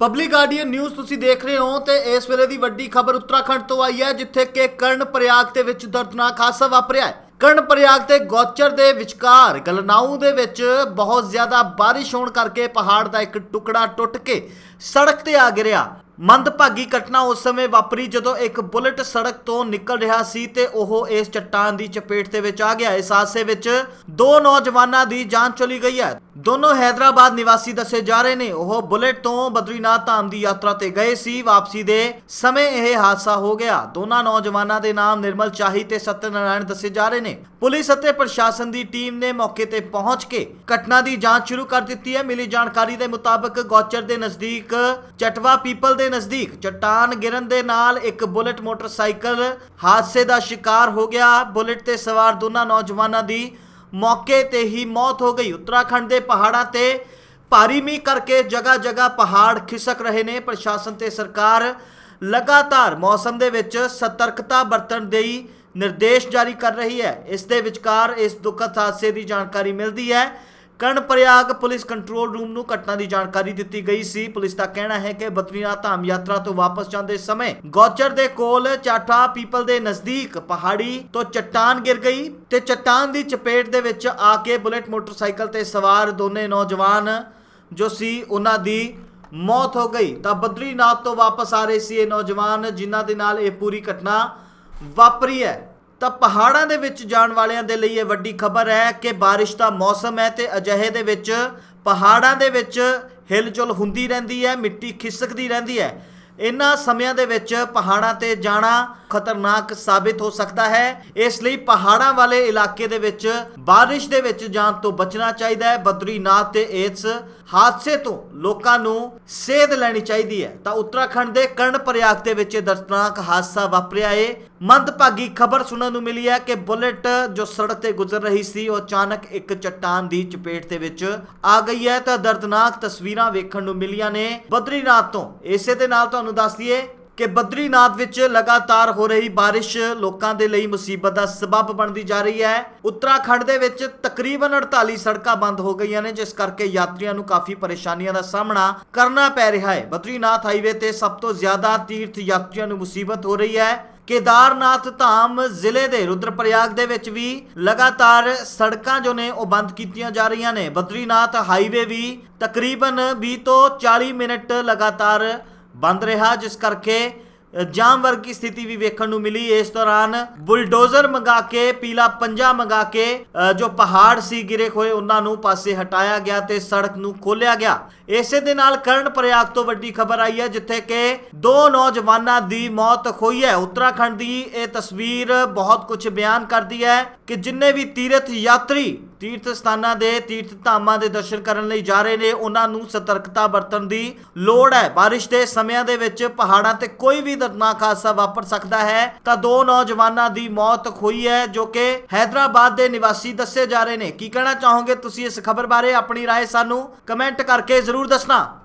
Public guardian news ਤੁਸੀਂ ਦੇਖ ਰਹੇ ਹੋ ਤੇ ਇਸ ਵੇਲੇ ਦੀ ਵੱਡੀ ਖਬਰ ਉੱਤਰਾਖੰਡ ਤੋਂ ਆਈ ਹੈ, ਜਿੱਥੇ ਕਿ ਕਰਨ ਪ੍ਰਯਾਗ ਦੇ ਵਿੱਚ ਦਰਦਨਾਕ ਹਾਦਸਾ ਵਾਪਰਿਆ ਹੈ। ਕਰਨ ਪ੍ਰਯਾਗ ਤੇ ਗੋਚਰ ਦੇ ਵਿਚਕਾਰ ਗਲਨਾਊ ਦੇ ਵਿੱਚ ਬਹੁਤ ਜ਼ਿਆਦਾ ਬਾਰਿਸ਼ ਹੋਣ ਕਰਕੇ ਪਹਾੜ ਦਾ ਇੱਕ ਟੁਕੜਾ ਟੁੱਟ ਕੇ ਸੜਕ ਤੇ ਆ ਗਿਰਿਆ। ਮੰਦਭਾਗੀ ਘਟਨਾ ਉਸ ਸਮੇਂ ਵਾਪਰੀ ਜਦੋਂ ਇੱਕ ਬੁਲਟ ਸੜਕ ਤੋਂ ਨਿਕਲ ਰਿਹਾ ਸੀ ਤੇ ਉਹ ਇਸ ਚੱਟਾਨ ਦੀ ਚਪੇਟ ਦੇ ਵਿੱਚ ਆ ਗਿਆ। ਇਸ ਹਾਦਸੇ ਵਿੱਚ ਦੋ ਨੌਜਵਾਨਾਂ ਦੀ ਜਾਨ ਚਲੀ ਗਈ ਹੈ। ਦੋਨੋਂ ਹైదరాబాద్ ਨਿਵਾਸੀ ਦੱਸੇ ਜਾ ਰਹੇ ਨੇ। ਉਹ ਬੁਲੇਟ ਤੋਂ ਬਦਰੀਨਾਥ ਧਾਮ ਦੀ ਯਾਤਰਾ ਤੇ ਗਏ ਸੀ। ਵਾਪਸੀ ਦੇ ਸਮੇਂ ਇਹ ਹਾਦਸਾ ਹੋ ਗਿਆ। ਦੋਨਾਂ ਨੌਜਵਾਨਾਂ ਦੇ ਨਾਮ ਨਿਰਮਲ ਚਾਹੀ ਤੇ ਸਤਨਾਰਾਇਣ ਦੱਸੇ ਜਾ ਰਹੇ ਨੇ। ਪੁਲਿਸ ਅਤੇ ਪ੍ਰਸ਼ਾਸਨ ਦੀ ਟੀਮ ਨੇ ਮੌਕੇ ਤੇ ਪਹੁੰਚ ਕੇ ਘਟਨਾ ਦੀ ਜਾਂਚ ਸ਼ੁਰੂ ਕਰ ਦਿੱਤੀ ਹੈ। ਮਿਲੀ ਜਾਣਕਾਰੀ ਦੇ ਮੁਤਾਬਕ ਗੌਚਰ ਦੇ ਨਜ਼ਦੀਕ, ਚਟਵਾ ਪੀਪਲ ਦੇ ਨਜ਼ਦੀਕ, ਚਟਾਨ ਗਿਰਨ ਦੇ ਨਾਲ ਇੱਕ ਬੁਲੇਟ ਮੋਟਰਸਾਈਕਲ ਹਾਦਸੇ ਦਾ ਸ਼ਿਕਾਰ ਹੋ ਗਿਆ। ਬੁਲੇਟ ਤੇ ਸਵਾਰ ਦੋਨਾਂ ਨੌਜਵਾਨਾਂ ਦੀ ਮੌਕੇ ਤੇ ਹੀ ਮੌਤ ਹੋ ਗਈ। ਉੱਤਰਾਖੰਡ ਦੇ ਪਹਾੜਾਂ ਤੇ ਭਾਰੀ ਮੀਂਹ ਕਰਕੇ ਜਗ੍ਹਾ ਜਗ੍ਹਾ ਪਹਾੜ ਖਿਸਕ ਰਹੇ ਨੇ। ਪ੍ਰਸ਼ਾਸਨ ਤੇ ਸਰਕਾਰ ਲਗਾਤਾਰ ਮੌਸਮ ਦੇ ਵਿੱਚ ਸਤਰਕਤਾ ਵਰਤਣ ਦੇ ਨਿਰਦੇਸ਼ ਜਾਰੀ ਕਰ ਰਹੀ ਹੈ। ਇਸ ਦੇ ਵਿਚਕਾਰ ਇਸ ਦੁਖਦ ਹਾਦਸੇ ਦੀ ਜਾਣਕਾਰੀ ਮਿਲਦੀ ਹੈ। ਕਰਨ ਪੁਲਿਸ ਕੰਟਰੋਲ ਰੂਮ ਨੂੰ ਘਟਨਾ ਦੀ ਜਾਣਕਾਰੀ ਦਿੱਤੀ ਗਈ ਸੀ। ਪੁਲਿਸ ਦਾ ਕਹਿਣਾ ਹੈ ਕਿ ਬਦਰੀਨਾਥ ਧਾਮ ਯਾਤਰਾ ਤੋਂ ਵਾਪਸ ਜਾਂਦੇ ਸਮੇਂ ਗੌਚਰ ਦੇ ਕੋਲ ਚਾਠਾ ਪੀਪਲ ਦੇ ਨਜ਼ਦੀਕ ਪਹਾੜੀ ਤੋਂ ਚੱਟਾਨ ਗਿਰ ਗਈ ਤੇ ਚੱਟਾਨ ਦੀ ਚਪੇਟ ਦੇ ਵਿੱਚ ਆ ਕੇ ਬੁਲੇਟ ਮੋਟਰਸਾਈਕਲ ਤੇ ਸਵਾਰ ਦੋਨੇ ਨੌਜਵਾਨ ਜੋ ਸੀ ਉਹਨਾਂ ਦੀ ਮੌਤ ਹੋ ਗਈ। ਤਾਂ ਬਦਰੀਨਾਥ ਤੋਂ ਵਾਪਸ ਆ ਰਹੇ ਸੀ ਇਹ ਨੌਜਵਾਨ, ਜਿਨ੍ਹਾਂ ਦੇ ਨਾਲ ਇਹ ਪੂਰੀ ਘਟਨਾ ਵਾਪਰੀ ਹੈ। ਤਾਂ ਪਹਾੜਾਂ ਦੇ ਵਿੱਚ ਜਾਣ ਵਾਲਿਆਂ ਦੇ ਲਈ ਇਹ ਵੱਡੀ ਖਬਰ ਹੈ ਕਿ ਬਾਰਿਸ਼ ਦਾ ਮੌਸਮ ਹੈ ਤੇ ਅਜਿਹੇ ਦੇ ਵਿੱਚ ਪਹਾੜਾਂ ਦੇ ਵਿੱਚ ਹਿਲਜੁਲ ਹੁੰਦੀ ਰਹਿੰਦੀ ਹੈ, ਮਿੱਟੀ ਖਿਸਕਦੀ ਰਹਿੰਦੀ ਹੈ। ਇਹਨਾਂ ਸਮਿਆਂ ਦੇ ਵਿੱਚ ਪਹਾੜਾਂ ਤੇ ਜਾਣਾ ਖਤਰਨਾਕ ਸਾਬਿਤ ਹੋ ਸਕਦਾ ਹੈ। ਇਸ ਲਈ ਪਹਾੜਾਂ ਵਾਲੇ ਇਲਾਕੇ ਦੇ ਵਿੱਚ, ਬਾਰਿਸ਼ ਦੇ ਵਿੱਚ ਜਾਣ ਤੋਂ ਬਚਣਾ ਚਾਹੀਦਾ ਹੈ। ਬਦਰੀਨਾਥ ਤੇ ਇਸ ਹਾਦਸੇ ਤੋਂ ਲੋਕਾਂ ਨੂੰ ਸੇਧ ਲੈਣੀ ਚਾਹੀਦੀ ਹੈ। ਤਾਂ ਉੱਤਰਾਖੰਡ ਦੇ ਕਰਨ ਦੇ ਵਿੱਚ ਦਰਦਨਾਕ ਹਾਦਸਾ ਵਾਪਰਿਆ ਏ। ਮੰਦਭਾਗੀ ਖਬਰ ਸੁਣਨ ਨੂੰ ਮਿਲੀ ਹੈ ਕਿ ਬੁਲੇਟ ਜੋ ਸੜਕ ਤੇ ਗੁਜ਼ਰ ਰਹੀ ਸੀ, ਉਹ ਅਚਾਨਕ ਇੱਕ ਚੱਟਾਨ ਦੀ ਚਪੇਟ ਦੇ ਵਿੱਚ ਆ ਗਈ ਹੈ। ਤਾਂ ਦਰਦਨਾਕ ਤਸਵੀਰਾਂ ਵੇਖਣ ਨੂੰ ਮਿਲੀਆਂ ਨੇ। ਬਦਰੀਨਾਥ ਤੋਂ ਇਸੇ ਦੇ ਨਾਲ ਤੁਹਾਨੂੰ ਦੱਸ ਦਈਏ ਕਿ ਬਦਰੀਨਾਥ ਵਿੱਚ ਲਗਾਤਾਰ ਹੋ ਰਹੀ ਬਾਰਿਸ਼ ਲੋਕਾਂ ਦੇ ਲਈ ਮੁਸੀਬਤ ਦਾ ਸਬਬ ਬਣਦੀ ਜਾ ਰਹੀ ਹੈ। ਉੱਤਰਾਖੰਡ ਦੇ ਵਿੱਚ ਤਕਰੀਬਨ 48 ਸੜਕਾਂ ਬੰਦ ਹੋ ਗਈਆਂ ਨੇ, ਜਿਸ ਕਰਕੇ ਯਾਤਰੀਆਂ ਨੂੰ ਕਾਫੀ ਪਰੇਸ਼ਾਨੀਆਂ ਦਾ ਸਾਹਮਣਾ ਕਰਨਾ ਪੈ ਰਿਹਾ ਹੈ। ਬਦਰੀਨਾਥ ਹਾਈਵੇ ਤੇ ਸਭ ਤੋਂ ਜ਼ਿਆਦਾ ਤੀਰਥ ਯਾਤਰੀਆਂ ਨੂੰ ਮੁਸੀਬਤ ਹੋ ਰਹੀ ਹੈ। ਕੇਦਾਰਨਾਥ ਧਾਮ ਜ਼ਿਲ੍ਹੇ ਦੇ ਰੁਦਰਪ੍ਰਯਾਗ ਦੇ ਵਿੱਚ ਵੀ ਲਗਾਤਾਰ ਸੜਕਾਂ ਜੋ ਨੇ ਉਹ ਬੰਦ ਕੀਤੀਆਂ ਜਾ ਰਹੀਆਂ ਨੇ। ਬਦਰੀਨਾਥ ਹਾਈਵੇ ਵੀ ਤਕਰੀਬਨ 20 ਤੋਂ 40 ਮਿੰਟ ਲਗਾਤਾਰ ਬੰਦ ਰਿਹਾ, ਜਿਸ ਕਰਕੇ ਜਾਮ ਵਰਗੀ ਸਥਿਤੀ ਵੀ ਵੇਖਣ ਨੂੰ ਮਿਲੀ। ਇਸ ਦੌਰਾਨ ਬੁਲਡੋਜ਼ਰ ਮੰਗਾ ਕੇ, ਪੀਲਾ ਪੰਜਾ ਮੰਗਾ ਕੇ ਜੋ ਪਹਾੜ ਸੀ, ਗਿਰੇ ਹੋਏ, ਉਹਨਾਂ ਨੂੰ ਪਾਸੇ ਹਟਾਇਆ ਗਿਆ ਤੇ ਸੜਕ ਨੂੰ ਖੋਲਿਆ ਗਿਆ। ਇਸੇ ਦੇ ਨਾਲ ਕਰਨ ਪ੍ਰਯਾਗ ਤੋਂ ਵੱਡੀ ਖਬਰ ਆਈ ਹੈ, ਜਿੱਥੇ ਕਿ ਦੋ ਨੌਜਵਾਨਾਂ ਦੀ ਮੌਤ ਹੋਈ ਹੈ। ਉੱਤਰਾਖੰਡ ਦੀ ਇਹ ਤਸਵੀਰ ਬਹੁਤ ਕੁਝ ਬਿਆਨ ਕਰਦੀ ਹੈ ਕਿ ਜਿੰਨੇ ਵੀ ਤੀਰਥ ਯਾਤਰੀ ਤੀਰਥ ਸਥਾਨਾਂ ਦੇ ਤੀਰਥ ਧਾਮਾਂ ਦੇ ਦਰਸ਼ਨ ਕਰਨ ਲਈ ਜਾ ਰਹੇ ਨੇ। ਉਹਨਾਂ ਨੂੰ ਸਤਰਕਤਾ ਵਰਤਣ ਦੀ ਲੋੜ ਹੈ। بارش ਦੇ ਸਮਿਆਂ ਦੇ ਵਿੱਚ ਪਹਾੜਾਂ ਤੇ ਕੋਈ ਵੀ ਦਰਦਨਾਕ ਹਾਦਸਾ ਵਾਪਰ ਸਕਦਾ ਹੈ, ਤਾਂ ਦੋ ਨੌਜਵਾਨਾਂ ਦੀ ਮੌਤ ਹੋਈ ਹੈ, ਜੋ ਕਿ ਹైదరాబాద్ ਦੇ ਨਿਵਾਸੀ ਦੱਸੇ ਜਾ ਰਹੇ ਨੇ। ਕੀ ਕਹਿਣਾ ਚਾਹੋਗੇ ਤੁਸੀਂ ਇਸ ਖਬਰ ਬਾਰੇ? ਆਪਣੀ رائے ਸਾਨੂੰ ਕਮੈਂਟ ਕਰਕੇ ਜ਼ਰੂਰ ਦੱਸਣਾ।